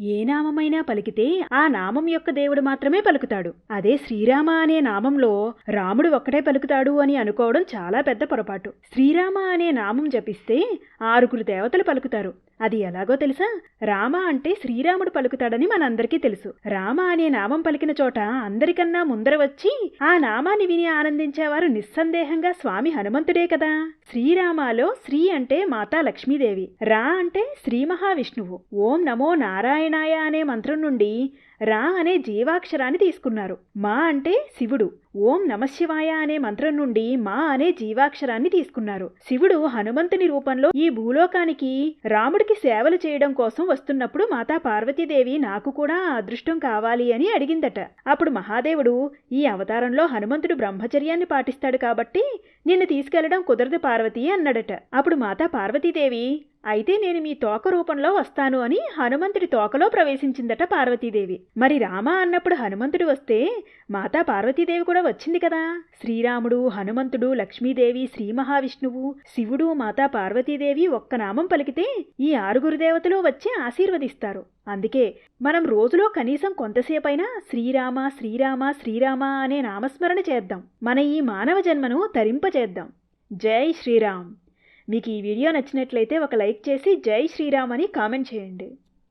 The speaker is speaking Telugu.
ఏ నామమైనా పలికితే ఆ నామం యొక్క దేవుడు మాత్రమే పలుకుతాడు. అదే శ్రీరామ అనే నామంలో రాముడు ఒక్కడే పలుకుతాడు అని అనుకోవడం చాలా పెద్ద పొరపాటు. శ్రీరామ అనే నామం జపిస్తే ఆరుగురు దేవతలు పలుకుతారు. అది ఎలాగో తెలుసా? రామ అంటే శ్రీరాముడు పలుకుతాడని మనందరికీ తెలుసు. రామ అనే నామం పలికిన చోట అందరికన్నా ముందర వచ్చి ఆ నామాన్ని విని ఆనందించేవారు నిస్సందేహంగా స్వామి హనుమంతుడే కదా. శ్రీరామాలో శ్రీ అంటే మాతా లక్ష్మీదేవి. రా అంటే శ్రీ మహావిష్ణువు. ఓం నమో నారాయణాయ అనే మంత్రం నుండి రా అనే జీవాక్షరాన్ని తీసుకున్నారు. మా అంటే శివుడు. ఓం నమశివాయ అనే మంత్రం నుండి మా అనే జీవాక్షరాన్ని తీసుకున్నారు. శివుడు హనుమంతుని రూపంలో ఈ భూలోకానికి రాముడికి సేవలు చేయడం కోసం వస్తున్నప్పుడు మాతా పార్వతీదేవి నాకు కూడా అదృష్టం కావాలి అని అడిగిందట. అప్పుడు మహాదేవుడు ఈ అవతారంలో హనుమంతుడు బ్రహ్మచర్యాన్ని పాటిస్తాడు కాబట్టి నిన్ను తీసుకెళ్ళడం కుదరదు పార్వతి అన్నాడట. అప్పుడు మాతా పార్వతీదేవి అయితే నేను మీ తోక రూపంలో వస్తాను అని హనుమంతుడి తోకలో ప్రవేశించిందట పార్వతీదేవి. మరి రామ అన్నప్పుడు హనుమంతుడు వస్తే మాతా పార్వతీదేవి కూడా వచ్చింది కదా? శ్రీరాముడు హనుమంతుడు లక్ష్మీదేవి శ్రీ మహావిష్ణువు శివుడు మాతా పార్వతీదేవి ఒక్క నామం పలికితే ఈ ఆరుగురు దేవతలు వచ్చి ఆశీర్వదిస్తారు. అందుకే మనం రోజులో కనీసం కొంతసేపైనా శ్రీరామ శ్రీరామ శ్రీరామ అనే నామస్మరణ చేద్దాం. మన ఈ మానవ జన్మను తరింపచేద్దాం. జై శ్రీరామ్. మీకు ఈ వీడియో నచ్చినట్లయితే ఒక లైక్ చేసి జై శ్రీరామ్ అని కామెంట్ చేయండి.